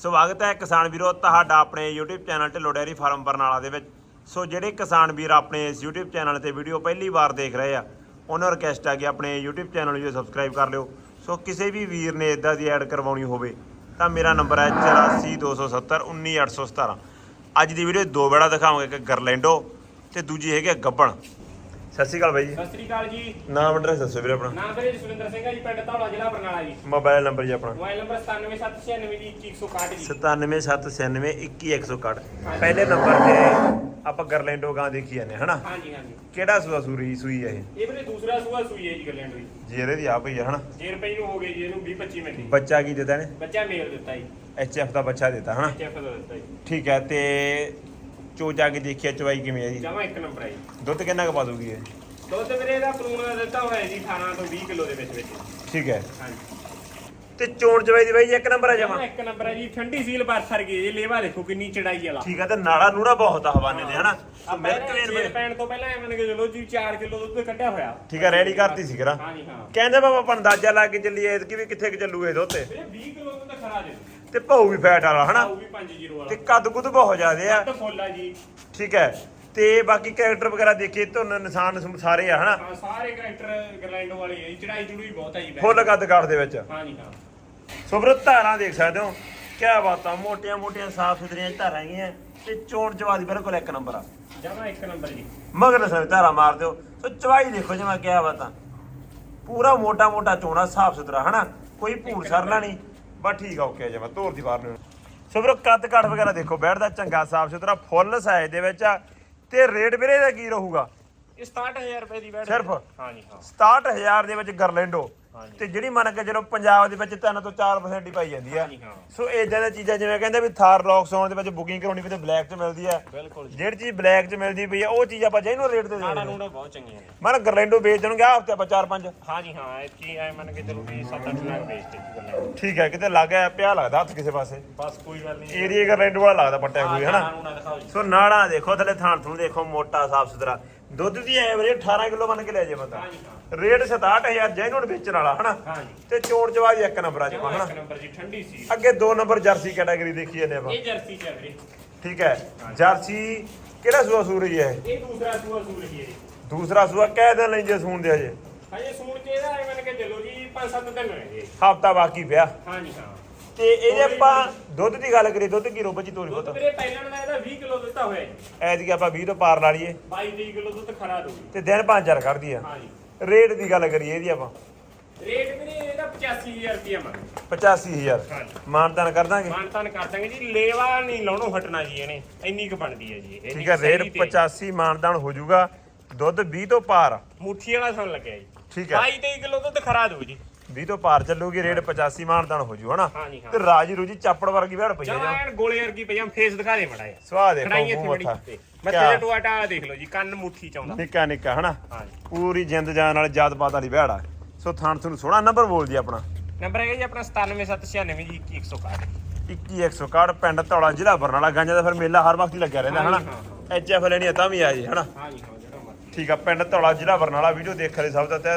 ਸਵਾਗਤ ਹੈ ਕਿਸਾਨ ਵੀਰੋ ਤੁਹਾਡਾ ਆਪਣੇ YouTube channel Dhillon dairy farm Barnala ਦੇ ਵਿੱਚ। ਸੋ ਜਿਹੜੇ ਕਿਸਾਨ ਵੀਰ ਆਪਣੇ ਇਸ YouTube ਚੈਨਲ ਤੇ ਵੀਡੀਓ ਪਹਿਲੀ ਵਾਰ ਦੇਖ ਰਹੇ ਆ, ਉਹਨਾਂ ਨੂੰ ਰਿਕਵੈਸਟ ਆ ਕਿ ਆਪਣੇ YouTube ਚੈਨਲ ਨੂੰ ਸਬਸਕ੍ਰਾਈਬ ਕਰ ਲਿਓ। ਸੋ ਕਿਸੇ ਵੀ ਵੀਰ ਨੇ ਇਦਾਂ ਦੀ ਐਡ ਕਰਵਾਉਣੀ ਹੋਵੇ, ਤਾਂ ਮੇਰਾ ਨੰਬਰ ਹੈ 8427191817 ਅੱਜ ਦੀ ਵੀਡੀਓ ਦੋ ਬੜਾ ਦਿਖਾਵਾਂਗੇ, ਇੱਕ ਗਰਲੈਂਡੋ ਤੇ ਦੂਜੀ ਹੈਗੀ ਆ ਗੱਬਣ। ਸਤਿ ਸ਼੍ਰੀ ਅਕਾਲ ਬਾਈ ਜੀ। ਸਤਿ ਸ੍ਰੀ ਅਕਾਲ ਜੀ। ਨਾਮ ਐਡਰੈਸ ਦੱਸੋ ਵੀਰੇ ਆਪਣਾ। ਨਾਮ ਵੀਰੇ ਜਸਵਿੰਦਰ ਸਿੰਘ ਹੈ ਜੀ ਪਿੰਡ ਧੌਲਾ ਜ਼ਿਲ੍ਹਾ ਬਰਨਾਲਾ ਜੀ। ਮੋਬਾਈਲ ਨੰਬਰ ਜੀ ਆਪਣਾ। ਮੋਬਾਈਲ ਨੰਬਰ 977692 ਜੀ। 2161 ਜੀ 9779921161 ਪਹਿਲੇ ਨੰਬਰ ਤੇ ਆਪਾਂ ਗਰਲੈਂਡੋ ਗਾਂ ਦੇਖੀ ਜਾਂਦੇ ਹਨਾ? ਹਾਂਜੀ ਹਾਂਜੀ। ਕਿਹੜਾ ਸੂਆ ਸੂਰੀ ਸੂਈ ਹੈ ਇਹ? ਇਹ ਵੀਰੇ ਦੂਸਰਾ ਸੂਆ ਸੂਈ ਹੈ ਜੀ ਗੱਲੈਂਡ ਦੀ ਜੀ ਇਹਦੇ ਦੀ ਆ ਪਈ ਆ ਹਨਾ? ਜੇ ਰੁਪਏ ਨੂੰ ਹੋ ਗਏ ਜੀ ਇਹਨੂੰ 20 25 ਮਿੰਟ ਬੱਚਾ ਕੀ ਦਿੱਤਾ ਨੇ ਬੱਚਾ ਮੇਲ ਦਿੱਤਾ ਜੀ। ਐਚ ਐਫ ਦਾ ਬੱਚਾ ਦਿੱਤਾ ਹਨਾ? ਚੈਫ ਦਾ ਦਿੱਤਾ ਜੀ। ਠੀਕ ਹੈ ਤੇ ਚੋਚਾ ਕੇ ਦੇਖਿਆ ਚਵਾਈ ਕਿਵੇਂ ਹੈ ਜੀ? ਜਮਾ ਇੱਕ ਨੰਬਰ ਹੈ ਜੀ। ਦੁੱਧ ਕਿੰਨਾ ਕੁ ਪਾ ਦੂਗੀ ਇਹ? ਦੁੱਧ ਵੀਰੇ ਇਹਦਾ ਪਲੂਣ ਦਾ ਦਿੱਤਾ ਹੋਇਆ ਜੀ 18 ਤੋਂ 20 ਕਿਲੋ ਦੇ ਵਿੱਚ ਵਿੱਚ। ਠੀਕ ਹੈ। ਹਾਂਜੀ। ਤੇ ਚੋਣ ਚਵਾਈ ਦੀ ਬਾਈ ਜੀ ਇੱਕ ਨੰਬਰ ਆ ਜਮਾ? ਇੱਕ ਨੰਬਰ ਹੈ ਜੀ ਠੰਡੀ ਸੀਲ ਬਰਸਰ ਗਈ ਜੀ ਲੇਵਾ ਦੇਖੋ ਕਿੰਨੀ ਚੜਾਈ ਵਾਲਾ। ਠੀਕ ਹੈ ਤੇ ਨਾੜਾ ਨੂੜਾ ਬਹੁਤ ਆ ਹਵਾਨੇ ਦੇ ਹਨਾ? ਮਿਲਕ ਵੇਨ ਪੈਣ ਤੋਂ ਪਹਿਲਾਂ ਐਵੇਂ ਕਿ ਚਲੋ ਜੀ 4 ਕਿਲੋ ਦੁੱਧ ਕੱਢਿਆ ਹੋਇਆ। ਠੀਕ ਹੈ ਰੈਡੀ ਕਰਤੀ ਸੀ ਕਰਾ ਹਾਂਜੀ ਹਾਂ। ਕਹਿੰਦੇ ਬਾਬਾ ਆਪਾਂ ਅੰਦਾਜ਼ਾ ਲਾ ਕੇ ਚੱਲੀਏ ਕਿ ਵੀ ਕਿੱਥੇ ਕਿ ਚੱਲੂ ਇਹ ਦੁੱਧ? ਤੇ ਵੀਰੇ 20 ਕਿਲੋ ਦੁੱਧ ਖਰਾ ਦੇ ਤੇ ਭੌ ਵੀ ਫੈਟ ਵਾਲਾ ਹਨਾ? ਉਹ ਵੀ 5 ਵਾਲਾ। ਤੇ ਕੱਦ ਕੁੱਦ ਬਹੁਤ ਜ਼ਿਆਦੇ ਆ। ਤਾਂ ਫੁੱਲ ਆ ਜੀ। ਠੀਕ ਹੈ। ਤੇ ਬਾਕੀ ਕੈਰੈਕਟਰ ਵਗੈਰਾ ਦੇਖੀਏ ਧੁੰਨ ਨਿਸ਼ਾਨ ਨਸੂਨ ਸਾਰੇ ਆ ਹਨਾ? ਹਾਂ ਸਾਰੇ ਕੈਰੈਕਟਰ ਗਰਲੈਂਡੋ ਵਾਲੇ ਆ ਜੀ। ਚੜਾਈ ਚੜੂਈ ਬਹੁਤ ਆ ਜੀ ਵੈਸੇ। ਫੁੱਲ ਕੱਦ ਕਾਠ ਦੇ ਵਿੱਚ। ਹਾਂ ਜੀ ਹਾਂ। ਸੋ ਵੀਰੋ ਧਾਰਾਂ ਦੇਖ ਸਕਦੇ ਹੋ? ਕਿਆ ਬਾਤਾਂ ਮੋਟੀਆਂ ਮੋਟੀਆਂ ਸਾਫ਼ ਸੁਥਰੀਆਂ ਧਾਰਾਂ ਹੈਗੀਆਂ। ਤੇ ਚੋਣ ਚਵਾਦੀ ਬਿਲਕੁਲ ਇੱਕ ਨੰਬਰ ਆ। ਜਮਾ ਇੱਕ ਨੰਬਰ ਜੀ। ਮਗਰ ਸਾਰੇ ਧਾਰਾਂ ਮਾਰ ਦਿਓ। ਸੋ ਚਵਾਈ ਦੇਖੋ ਜਿਵੇਂ ਕਿਆ ਬਾਤਾਂ। ਪੂਰਾ ਮੋਟਾ ਮੋਟਾ ਚੋਣਾ ਸਾਫ਼ ਸੁਥਰਾ ਹਨਾ? ਕੋਈ ਭੂਰ ਸਰਨਾ ਨਹੀਂ। ਬਸ ਠੀਕ ਆ ਓਕੇ ਜਮਾ ਤੋਰ ਦੀ ਬਾਹਰ ਨੂੰ ਸੋ ਵੀਰੋ ਕੱਦ ਕਾਠ ਵਗੈਰਾ ਦੇਖੋ ਬੈਠਦਾ ਚੰਗਾ ਸਾਫ਼ ਸੁਥਰਾ ਫੁੱਲ ਸਾਈਜ਼ ਦੇ ਵਿੱਚ ਆ ਤੇ ਰੇਟ ਵੀਰੇ ਦਾ ਕੀ ਰਹੂਗਾ ਇਹ 67000 ਰੁਪਏ ਦੀ ਬੈਠ ਸਿਰਫ? ਹਾਂ ਜੀ ਹਾਂ 67000 ਦੇ ਵਿੱਚ ਗਰਲੈਂਡੋ ਹਾਂਜੀ। ਤੇ ਜਿਹੜੀ ਮੰਨ ਕੇ ਚਲੋ ਪੰਜਾਬ ਦੇ ਵਿੱਚ 3 ਤੋਂ 4% ਹੀ ਪਾਈ ਜਾਂਦੀ ਆ। ਹਾਂ। ਸੋ ਇਦਾਂ ਦੀਆਂ ਚੀਜ਼ਾਂ ਜਿਵੇਂ ਕਹਿੰਦੇ ਵੀ ਥਾਰ ਲੌਕਸ ਆਉਣ ਦੇ ਵਿੱਚ ਬੁਕਿੰਗ ਕਰਾਉਣੀ ਤੇ ਬਲੈਕ 'ਚ ਮਿਲਦੀ ਆ। ਬਿਲਕੁਲ ਜੀ। ਜਿਹੜੀ ਚੀਜ਼ ਬਲੈਕ 'ਚ ਮਿਲਦੀ ਪਈ ਆ ਉਹ ਚੀਜ਼ ਆਪਾਂ ਜਿਹਨੂੰ ਰੇਟ ਤੇ ਦੇ ਨਾੜਾ ਦਿੰਦੇ ਨੂੜਾ ਬਹੁਤ ਚੰਗੀਆਂ ਨੇ। ਮਨ ਗਰਲੈਂਡੋ ਵੇਚ ਦੇਣਗੇ ਆ ਹਫ਼ਤੇ ਆਪਾਂ 4-5 ਹਾਂ ਜੀ ਹਾਂ ਇਹ ਕੀ ਐ ਮੰਨ ਕੇ ਚਲੋ ਵੀ 7-8 ਲੱਖ ਵੇਚਦੇ ਗਰਲੈਂਡੋ ਠੀਕ ਹੈ ਕਿਤੇ ਲੱਗ ਗਿਆ ਪਿਆ ਲੱਗਦਾ ਹੱਥ ਕਿਸੇ ਪਾਸੇ। ਬਸ ਕੋਈ ਗੱਲ ਨਹੀਂ। ਏਰੀਆ ਗਰਲੈਂਡੋ ਵਾਲਾ ਲੱਗਦਾ ਪੱਟਿਆ ਕੋਈ ਹਨਾ? ਦਿਖਾਓ ਜੀ। ਸੋ ਨਾੜਾ ਦੇਖੋ ਥੱਲੇ ਥਾਣ ਥੂਣ ਦੇਖੋ ਮੋਟਾ ਸਾਫ਼ ਸੁਥਰਾ ਦੁੱਧ ਦੀ ਐਵਰੇਜ 18 ਕਿਲੋ ਮੰਨ ਕੇ ਲੈ ਜੇ ਬੰਦਾ। ਹਾਂ ਹਾਂ। ਰੇਟ 67000 ਜੈਨੂਨ ਵੇਚਣ ਵਾਲਾ ਹਨਾ? ਹਾਂ ਤੇ ਚੋਣ ਦੀ ਇੱਕ ਨੰਬਰ ਆ ਹਨਾ? ਇੱਕ ਨੰਬਰ ਜੀ ਠੰਡੀ ਸੀ। ਅੱਗੇ ਦੋ ਨੰਬਰ ਜਰਸੀ ਕੈਟਾਗਰੀ ਦੇਖੀ ਜਾਂਦੇ ਆਪਾਂ। ਇਹ ਜਰਸੀ ਚੱਲ ਰਹੀ। ਠੀਕ ਹੈ। ਜਰਸੀ ਕਿਹੜਾ ਸੂਆ ਸੂ ਰਹੀ ਹੈ? ਇਹ? ਦੂਸਰਾ ਸੂਆ ਸੂਰ ਹੀ ਹੈ ਜੀ। ਦੂਸਰਾ ਸੂਆ ਕਹਿ ਦਿਨ ਲੈਂਦੇ ਸੂਣ ਦੇ ਹਜੇ ਹਜੇ ਸੂਣ ਚ ਇਹਦਾ ਐ ਮੰਨ ਕੇ ਚਲੋ ਜੀ 5-7 ਦਿਨ ਹੋਏ ਜੀ ਹਫਤਾ ਬਾਕੀ ਪਿਆ। ਹਾਂ ਜੀ ਹਾਂ। ਤੇ ਇਹਦੇ ਆਪਾਂ ਦੁੱਧ ਦੀ ਗੱਲ ਕਰੀਏ ਦੁੱਧ ਕੀ ਰੋਬ ਜੀ ਤੋਰੀ ਦੁੱਧ ਪੁੱਤ? ਵੀਰੇ ਪਹਿਲਾਂ ਦਾ ਇਹਦਾ 20 ਕਿਲੋ ਦਿੱਤਾ ਹੋਇਆ ਜੀ। ਐਤਕੀ ਆਪਾਂ 20 ਤੋਂ ਪਾਰ ਲਾ ਲਈਏ। 22-23 ਕਿਲੋ ਦੁੱਧ ਖਰਾ ਦੂਗੀ ਤੇ ਦਿਨ ਪੰਜ ਚਾਰ ਕੱਢਦੀ ਆ। ਹਾਂ ਜੀ। ਰੇਟ ਦੀ ਗੱਲ ਕਰੀਏ ਇਹਦੀ ਆਪਾਂ। ਰੇਟ ਵੀਰੇ ਇਹਦਾ 85000 ਰੁਪਏ ਮੰਗ 85000 ਹਾਂਜੀ ਮਾਨਤਾਨ ਕਰ ਦਾਂਗੇ। ਮਾਨਤਾਨ ਕਰ ਦਾਂਗੇ ਜੀ। ਲੇਵਾ ਨਹੀਂ ਲਾਉਣੋਂ ਹਟਣਾ ਜੀ ਇਹਨੇ। ਇੰਨੀ ਕੁ ਬਣਦੀ ਹੈ ਜੀ। ਇਹ ਠੀਕ ਹੈ ਰੇਟ 85 ਮਾਨਤਾਨ ਹੋ ਜਾਊਗਾ। ਦੁੱਧ 20 ਤੋਂ ਪਾਰ। ਮੁੱਠੀ ਵਾਲਾ ਸਾਨੂੰ ਲੱਗਿਆ ਜੀ। ਠੀਕ ਹੈ 22-23 ਕਿਲੋ ਦੁੱਧ ਖਰਾ ਦੂ ਜੀ। 20 ਤੋਂ ਪਾਰ ਚੱਲੂਗੀ ਰੇਟ 85 ਮਾਨਤਾਨ ਹੋ ਜੂ ਹਨਾ? ਹਾਂਜੀ, ਹਾਂ। ਤੇ ਰਾਜੀ ਰੂਜੀ ਚਾਪੜ ਵਰਗੀ ਵੇੜ ਪਈ ਆ ਐਨ ਗੋਲੇ ਵਰਗੀ ਪਈ ਆ ਫੇਸ ਦਿਖਾ ਦੇ ਮੜਾ ਸਵਾਹ ਦੇਖੋ ਖੜਾਈ ਇੱਥੇ ਮੂੰਹ ਬੜੀ ਮੱਥਾ। ਮੱਥੇ ਕਿਆ? ਦੇ ਟੁਆਟਾ ਦੇਖ ਲਓ ਜੀ ਕੰਨ ਮੁੱਠੀ ਚ ਆਉਂਦਾ। ਨਿੱਕਾ ਨਿੱਕਾ ਹਨਾ? ਜੀ। ਪੂਰੀ ਜਿੰਦ ਜਾਨ ਵਾਲੀ ਜਾਤ ਪਾਤ ਵਾਲੀ ਵਿਹੜਾ ਸੋ ਥਾਣ ਤੁਹਾਨੂੰ ਸੋਹਣਾ ਨੰਬਰ ਬੋਲ ਜੀ ਆਪਣਾ। ਨੰਬਰ ਹੈਗਾ ਜੀ ਆਪਣਾ 97796 ਜੀ 2161 21161 ਪਿੰਡ ਧੌਲਾ ਜ਼ਿਲ੍ਹਾ ਬਰਨਾਲਾ ਗਾਂਜਾ ਦਾ ਫਿਰ ਮੇਲਾ ਹਰ ਵਕਤ ਹੀ ਲੱਗਿਆ ਰਹਿੰਦਾ ਹਨਾ? ਹਾਂ, ਐਚ ਐਫ ਲੈਣੀ ਆ ਤਾਂ ਵੀ ਆ ਜੀ ਹਨਾ? ਹਾਂ ਜੀ ਹਾਂ ਜਿਹੜਾ ਮਰਜ਼ੀ। ਠੀਕ ਆ ਪਿੰਡ ਧੌਲਾ ਜ਼ਿਲ੍ਹਾ ਬਰਨਾਲਾ ਵੀਡੀਓ ਦੇਖਣ ਲਈ ਸਭ ਦਾ ਤਹਿ